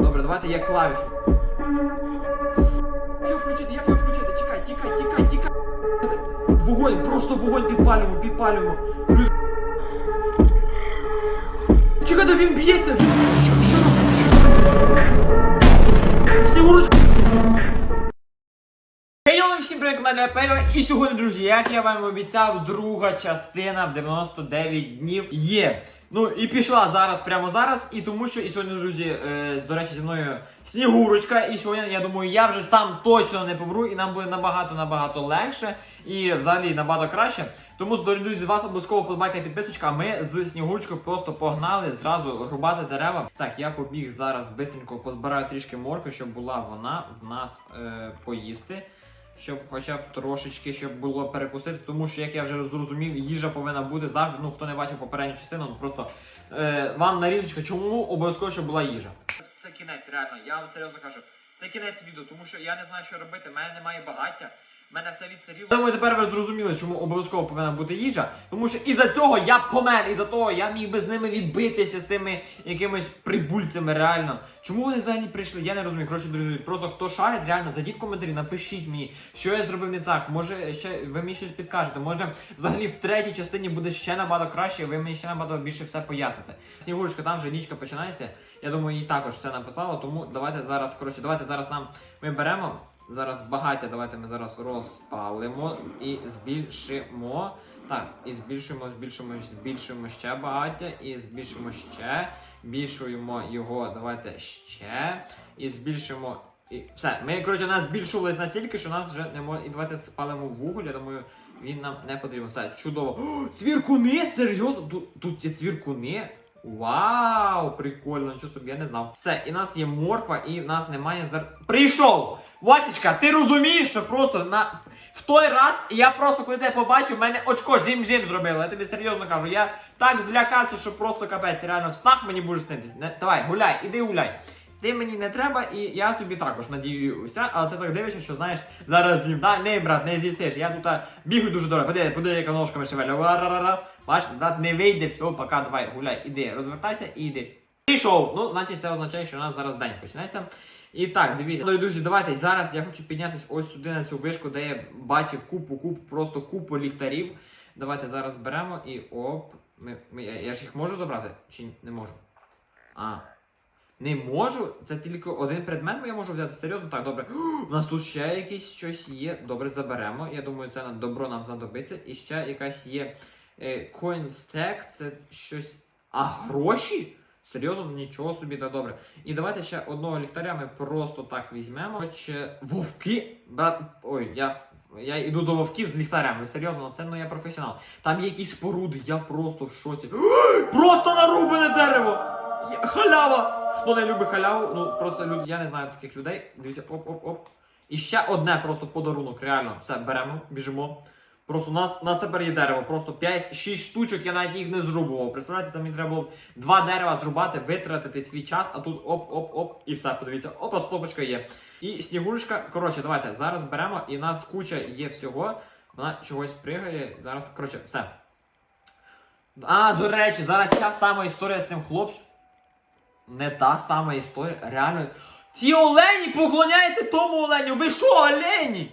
Добре, давайте я клавішу. Як його включити? Як його включити? Чекай, тікай, тікай, тікай. Вогонь, просто вогонь підпалюємо, підпалюємо. Лю- Чекай, да він б'ється! Що? Що робити? Снігурочка! Всім привіт, каналі Пейо. І сьогодні, друзі, як я вам обіцяв, друга частина в 99 днів є. Ну і пішла зараз, прямо зараз. І тому що і сьогодні, друзі, е, до речі, зі мною Снігурочка. І сьогодні, я думаю, я вже сам точно не помру, і нам буде набагато-набагато легше і взагалі набагато краще. Тому, з вас обов'язково подбайка і підписочка, ми з Снігурочкою просто погнали зразу рубати дерева. Так, я побіг зараз бистренько позбираю трішки моркви, щоб була вона в нас е, поїсти щоб хоча б трошечки щоб було перекусити, тому що, як я вже зрозумів, їжа повинна бути завжди. Ну хто не бачив попередню частину, ну просто е, вам нарізочка, чому обов'язково, щоб була їжа. Це кінець, реально, я вам серйозно кажу. Це кінець відео, тому що я не знаю, що робити. У мене немає багаття. Мене все відсиріло. Думаю, тепер ви зрозуміли, чому обов'язково повинна бути їжа. Тому що із-за цього я помер, із-за того я міг би з ними відбитися з тими якимись прибульцями, реально. Чому вони взагалі прийшли? Я не розумію. Коротше, друзі, просто хто шарить, реально, зайдіть в коментарі, напишіть мені, що я зробив не так. Може, ще ви мені щось підкажете. Може, взагалі в третій частині буде ще набагато краще, ви мені ще набагато більше все поясните. Снігурочка, там вже нічка починається. Я думаю, їй також все написала, тому давайте зараз, коротше, давайте зараз нам ми беремо. Зараз багаття, давайте ми зараз розпалимо і збільшимо. Так, і збільшуємо, збільшуємо, збільшуємо ще багаття, і збільшимо ще. Збільшуємо його, давайте ще. І збільшимо. І все. Ми, коротше, нас збільшували настільки, що нас вже не може. І давайте спалимо вуголь, я думаю, він нам не потрібен. Все, чудово. О, цвіркуни! Серйозно? Тут, тут є цвіркуни. Вау, прикольно, нічого собі, я не знав. Все, і в нас є морква, і в нас немає зар. Прийшов! Васечка, ти розумієш, що просто на в той раз я просто коли тебе побачив, в мене очко жим-жим зробило. Я тобі серйозно кажу. Я так злякався, що просто капець. Реально в снах мені буде снитись. Не, давай, гуляй, іди гуляй. Ти мені не треба, і я тобі також надіюся, але ти так дивишся, що знаєш, зараз з'їм. Да? Не, брат, не з'їстиш. Я тут бігаю дуже добре. Подиви, подиви, яка ножками. Ва-ра-ра-ра. Бач, не вийде, все, пока, давай, гуляй, іди, розвертайся і йди. Прийшов. Ну, значить, це означає, що у нас зараз день почнеться. І так, дивіться. Ну, друзі, давайте зараз я хочу піднятися ось сюди на цю вишку, де я бачив купу, купу, просто купу ліхтарів. Давайте зараз беремо і оп. Ми, ми, я, я ж їх можу забрати? Чи не можу? А. Не можу? Це тільки один предмет я можу взяти. Серйозно? Так, добре. У нас тут ще якесь щось є. Добре, заберемо. Я думаю, це на добро нам знадобиться. І ще якась є е, coin stack, це щось. А гроші? Серйозно, нічого собі, так добре. І давайте ще одного ліхтаря ми просто так візьмемо. Коротше, вовки. Брат. Ой, я. Я йду до вовків з ліхтарем. Ви серйозно, це ну я професіонал. Там є якісь споруди, я просто в шоці. Просто нарубане дерево! Халява! Хто не любить халяву, ну просто люди, я не знаю таких людей. Дивіться, оп-оп-оп. І ще одне просто подарунок. Реально, все, беремо, біжимо. Просто у нас, у нас тепер є дерево, просто 5-6 штучок, я навіть їх не зрубував. Представляєте, це треба було два дерева зрубати, витратити свій час, а тут оп-оп-оп, і все, подивіться, опа, стопочка є. І снігурочка, коротше, давайте зараз беремо, і в нас куча є всього. Вона чогось пригає. Зараз, коротше, все. А, до речі, зараз ця сама історія з цим хлопцем. Не та сама історія. Реально. Ці олені поклоняються тому оленю. Ви що, олені?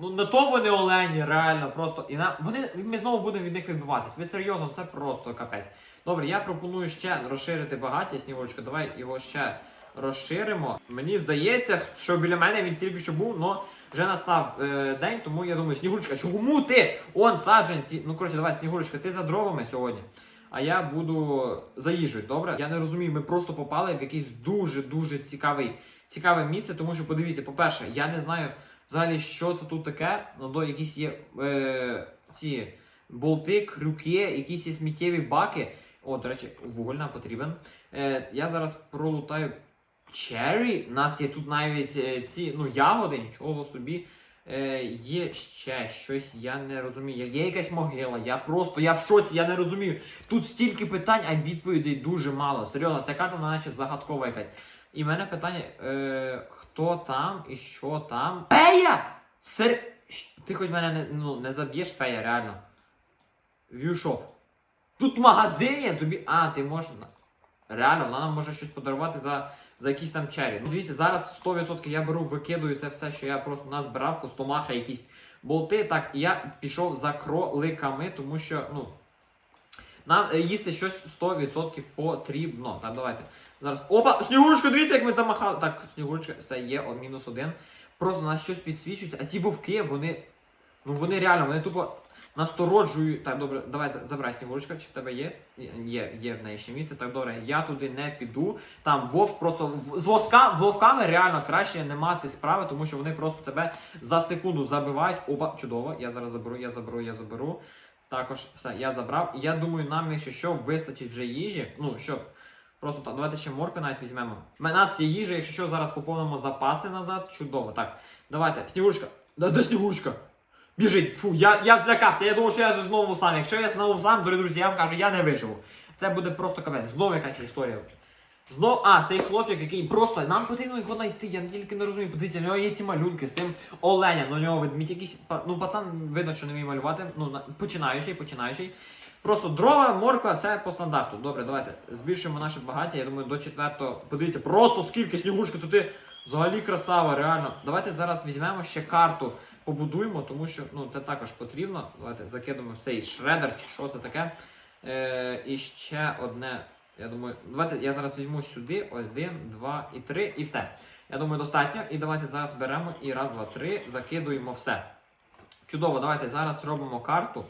Ну не то вони олені, реально, просто. І нам. Вони. Ми знову будемо від них відбиватись. Ви серйозно, це просто капець. Добре, я пропоную ще розширити багаття, снігочка. Давай його ще розширимо. Мені здається, що біля мене він тільки що був, але вже настав е, день, тому я думаю, Снігурочка, чому ти? Он саджанці. Ну коротше, давай, Снігурочка, ти за дровами сьогодні. А я буду за їжею, добре? Я не розумію, ми просто попали в якийсь дуже-дуже цікавий, цікаве місце, тому що подивіться, по-перше, я не знаю взагалі, що це тут таке. Ну, до якісь є е, ці болти, крюки, якісь є сміттєві баки. О, до речі, вуголь нам потрібен. Е, я зараз пролутаю черрі. У нас є тут навіть е, ці ну, ягоди, нічого собі. Е, є ще щось, я не розумію. Є якась могила, я просто я в шоці, я не розумію. Тут стільки питань, а відповідей дуже мало. Серйозно, ця карта наче загадкова якась. І в мене питання: е, хто там і що там? Фея! Сер... Ти хоч мене не, ну, не заб'єш фея, реально. В'юшоп. Тут магазин є, тобі. А, ти можеш. Реально, вона нам може щось подарувати за, за якісь там чері. Ну, дивіться, зараз 100% я беру, викидую це все, що я просто назбирав, костомаха, якісь болти. Так, і я пішов за кроликами, тому що, ну. Нам е, їсти щось 100% потрібно. Так, давайте. Зараз. Опа! Снігурочка, дивіться, як ми замахали. Так, снігурочка, все є, о, мінус один. Просто нас щось підсвічують, а ці вовки, вони. Ну вони реально, вони тупо настороджують. Так, добре, давай за- забирай снігурочка, чи в тебе є? Є, є в неї ще місце. Так, добре, я туди не піду. Там вовк просто з воска, вовками реально краще не мати справи, тому що вони просто тебе за секунду забивають. Опа, чудово. Я зараз заберу, я заберу, я заберу. Також все, я забрав. Я думаю, нам, якщо що, вистачить вже їжі. Ну, щоб. Просто так, давайте ще моркви навіть візьмемо. У нас є їжа, якщо що, зараз поповнимо запаси назад. Чудово. Так, давайте. Снігурочка. Да, де Снігурочка? Біжить. Фу, я, я злякався. Я думав, що я знову сам. Якщо я знову сам, дорогі друзі, я вам кажу, я не виживу. Це буде просто капець. Знову якась історія. Знов, а, цей хлопчик, який просто нам потрібно його знайти, я тільки не розумію. Подивіться, в нього є ці малюнки з цим оленям, на нього ведмідь якийсь. Ну, пацан видно, що не вміє малювати. Ну, починаючий, починаючий. Просто дрова, морква, все по стандарту. Добре, давайте збільшуємо наше багаття. Я думаю, до четвертого. Подивіться, просто скільки снігурочки туди. Взагалі красава, реально. Давайте зараз візьмемо ще карту, побудуємо, тому що ну, це також потрібно. Давайте закидемо в цей шредер, чи що це таке. Е, і ще одне. Я думаю, давайте я зараз візьму сюди. Один, два і три, і все. Я думаю, достатньо. І давайте зараз беремо і раз, два, три, закидуємо все. Чудово, давайте зараз робимо карту.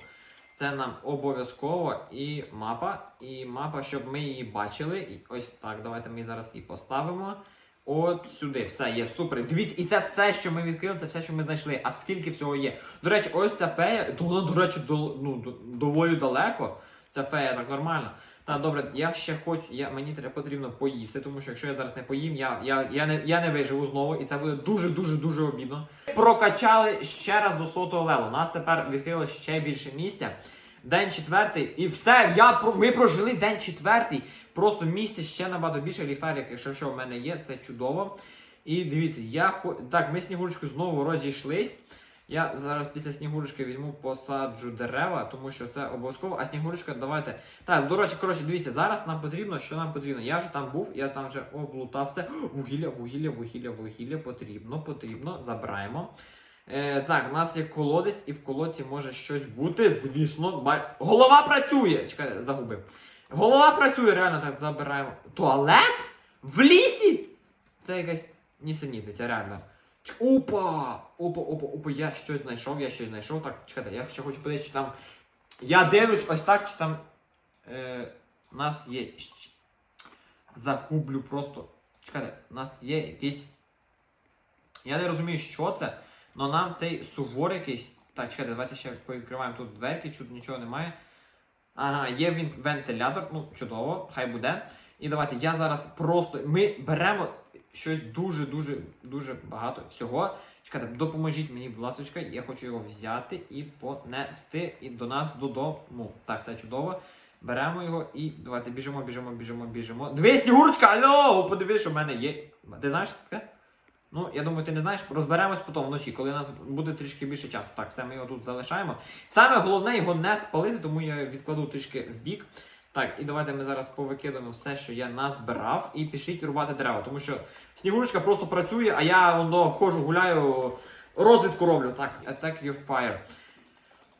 Це нам обов'язково і мапа. І мапа, щоб ми її бачили. І ось так, давайте ми зараз її поставимо. От сюди, все є супер. Дивіться, і це все, що ми відкрили, це все, що ми знайшли. А скільки всього є. До речі, ось ця фея, До, до речі, до, ну, до- доволі далеко. Ця фея так нормально. Так, добре, я ще хочу, я, мені треба потрібно поїсти, тому що якщо я зараз не поїм, я, я, я, не, я не виживу знову, і це буде дуже-дуже дуже обідно. Прокачали ще раз до сотого леву. У нас тепер відкрилось ще більше місця. День четвертий, і все, я, ми прожили день четвертий. Просто місця ще набагато більше. Ліхтарик, якщо що в мене є, це чудово. І дивіться, я хо... Так, ми з Снігурочкою знову розійшлись. Я зараз після Снігурочки візьму посаджу дерева, тому що це обов'язково. А Снігурочка, давайте. Так, до речі, коротше, дивіться, зараз нам потрібно, що нам потрібно. Я вже там був, я там вже облутався. Вугілля, вугілля, вугілля, вугілля потрібно, потрібно. Забираємо. Е, так, у нас є колодець, і в колодці може щось бути, звісно. Голова працює! Чекай, загубив. Голова працює, реально так забираємо. Туалет? В лісі? Це якась нісенітниця, реально. Опа! Опа, опа, опа, я щось знайшов, я щось знайшов. Так, чекайте, я ще хочу подивитися, чи там. Я дивлюсь ось так, чи там. Е, у нас є. Загублю просто. Чекайте, у нас є якийсь. Я не розумію, що це, але нам цей сувор якийсь. Так, чекайте, давайте ще повідкриваємо тут дверки, тут нічого немає. Ага, є він вентилятор, ну чудово, хай буде. І давайте я зараз просто. Ми беремо щось дуже-дуже дуже багато всього. Чекайте, допоможіть мені, будь ласка, я хочу його взяти і понести і до нас додому. Так, все чудово. Беремо його і давайте біжимо, біжимо, біжимо, біжимо. Дивись, Снігурочка, алло! Подивись, що в мене є. Ти знаєш таке? Ну, я думаю, ти не знаєш, розберемось потім вночі, коли у нас буде трішки більше часу. Так, все, ми його тут залишаємо. Саме головне його не спалити, тому я відкладу трішки в бік. Так, і давайте ми зараз повикидаємо все, що я назбирав, і пішіть рубати дерева. Тому що Снігурочка просто працює, а я воно ходжу, гуляю, розвідку роблю. Так, attack your fire.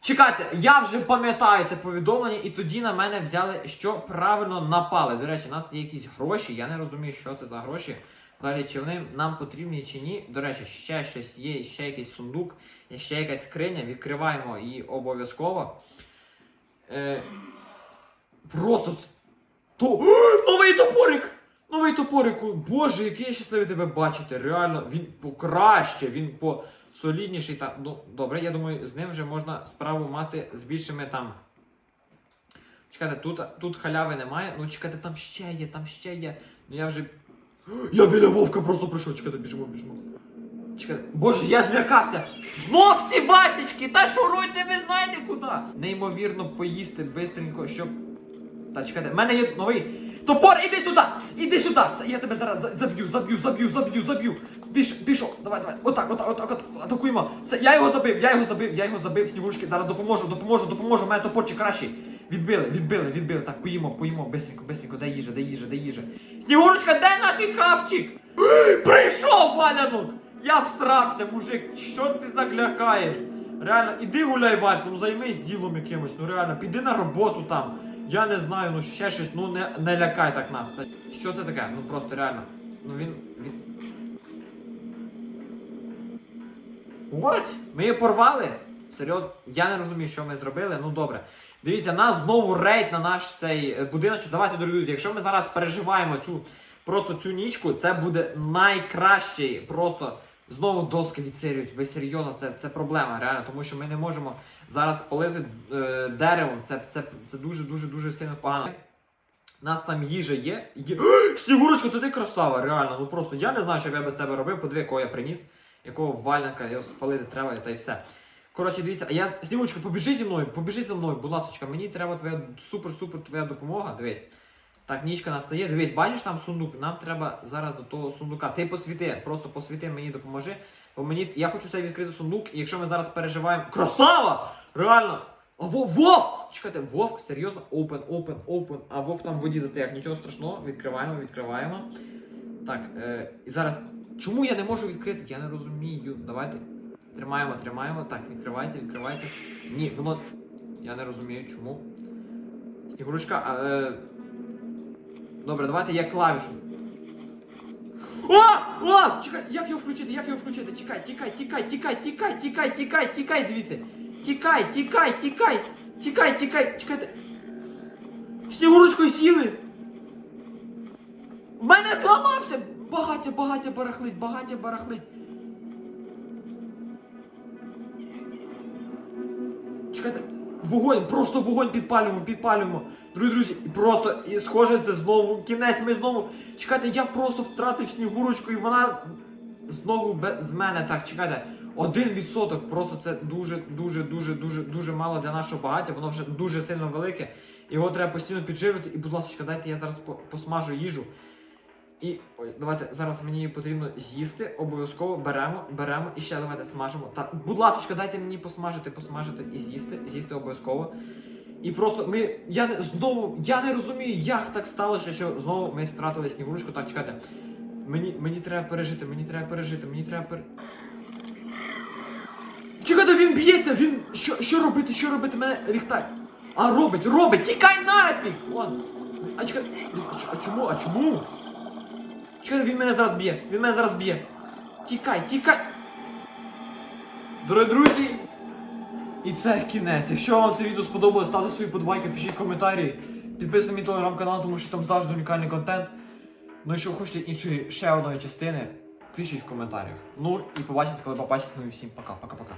Чекайте, я вже пам'ятаю це повідомлення, і тоді на мене взяли, що правильно напали. До речі, у нас є якісь гроші, я не розумію, що це за гроші. Взагалі, чи вони нам потрібні чи ні. До речі, ще щось є, ще якийсь сундук, ще якась скриня. Відкриваємо її обов'язково. Е, просто. То... Новий топорик! Новий топорику! Боже, який я щасливий тебе бачити. Реально, він покраще, він по солідніший. Та... Ну, добре, я думаю, з ним вже можна справу мати з більшими там. Чекайте, тут, тут халяви немає. Ну, чекайте, там ще є, там ще є. Ну я вже. Я біля вовка просто прийшов. Чекайте, біжимо, біжимо. Чекайте. Боже, я злякався! Знов ці басічки! Та шуруйте, ви знаєте куди! Неймовірно поїсти бистренько, щоб. Та чекайте, в мене є новий. Топор, іди сюди! Іди сюди! Я тебе зараз за- заб'ю, заб'ю, заб'ю, заб'ю, заб'ю. Піш, пішов, давай, давай. Отак, отак, отак, отак, атакуємо. Все, я його забив, я його забив, я його забив, снігурочки. Зараз допоможу, допоможу, допоможу. У мене топорчик кращий. Відбили, відбили, відбили. Так, поїмо, поїмо, бистренько, бистренько, де їжа, де їжа, де їжа. Снігурочка, де наш хавчик? Прийшов валянок! Я всрався, мужик, що ти так лякаєш? Реально, іди гуляй, Вась, ну займись ділом якимось, ну реально, піди на роботу там. Я не знаю, ну ще щось, ну не, не лякай так нас. Що це таке? Ну просто реально. Ну він. він... What? Ми її порвали? Серйозно? Я не розумію, що ми зробили. Ну добре. Дивіться, нас знову рейд на наш цей е, будиночок. Давайте, друзі, якщо ми зараз переживаємо цю просто цю нічку, це буде найкращий просто. Знову доски відсирюють. Ви серйозно, це, це проблема, реально, тому що ми не можемо зараз спалити е, деревом. Це, це, це дуже дуже дуже сильно погано. У нас там їжа є. є... Снігурочка, ти красава, реально. Ну просто я не знаю, що б я без тебе робив. Подиви, кого я приніс, якого вальника, його спалити треба, та й все. Коротше, дивіться, а я. Снігурочка, побіжи зі мною, побіжи зі мною, будь ласка, мені треба твоя супер-супер твоя допомога. Дивись. Так, нічка настає. Дивись, бачиш там сундук? Нам треба зараз до того сундука. Ти посвіти, просто посвіти мені допоможи. Бо мені. Я хочу цей відкрити сундук, і якщо ми зараз переживаємо. Красава! Реально! А Вов! Чекайте, Вовк, серйозно? Open, open, open. А Вовк там в воді застряг. Нічого страшного. Відкриваємо, відкриваємо. Так, е, і зараз. Чому я не можу відкрити? Я не розумію. Давайте. Тримаємо, тримаємо. Так, відкривається, відкривається. Ні, воно. Я не розумію, чому. Снігурочка, е... Добре, давайте я клавішу. О! О! Чекай, як його включити? Як його включити? Тікай, тікай, тікай, тікай, тікай, тікай, тікай, тікай звідси. Тікай, тікай, тікай, тікай, тікай, чекайте. Снігурочку сіли. В мене зламався! Багаття, багаття барахлить, багаття барахлить. Чекайте, вогонь, просто вогонь підпалюємо, підпалюємо. Друзі, друзі, просто і схоже, це знову кінець. Ми знову. Чекайте, я просто втратив снігурочку і вона знову без мене. Так, чекайте. Один відсоток, просто це дуже, дуже, дуже, дуже, мало для нашого багаття. Воно вже дуже сильно велике. Його треба постійно підживити. І, будь ласка, дайте я зараз по- посмажу їжу. І ой, давайте зараз мені потрібно з'їсти. Обов'язково беремо, беремо і ще давайте смажимо. Так, будь ласка, дайте мені посмажити, посмажити і з'їсти. З'їсти обов'язково. І просто ми. Я не знову. Я не розумію, як так сталося, що знову ми втратили снігурочку. Так, чекайте. Мені, мені треба пережити, мені треба пережити, мені треба пер... Чекайте, він б'ється, він. Що, що робити? Що робити? Мене ліхтар. А робить, робить! Тікай нафіг! Вон. А чекай. А чому? А чому? Чекай, він мене зараз б'є, він мене зараз б'є. Тікай, тікай! Дорогі друзі! І це кінець. Якщо вам це відео сподобалось, ставте свої подбайки, пишіть коментарі, підписуйтесь на мій телеграм-канал, тому що там завжди унікальний контент. Ну і якщо ви хочете іншої ще одної частини, пишіть в коментарях. Ну і побачите, коли побачите. Ну і всім пока, пока-пока.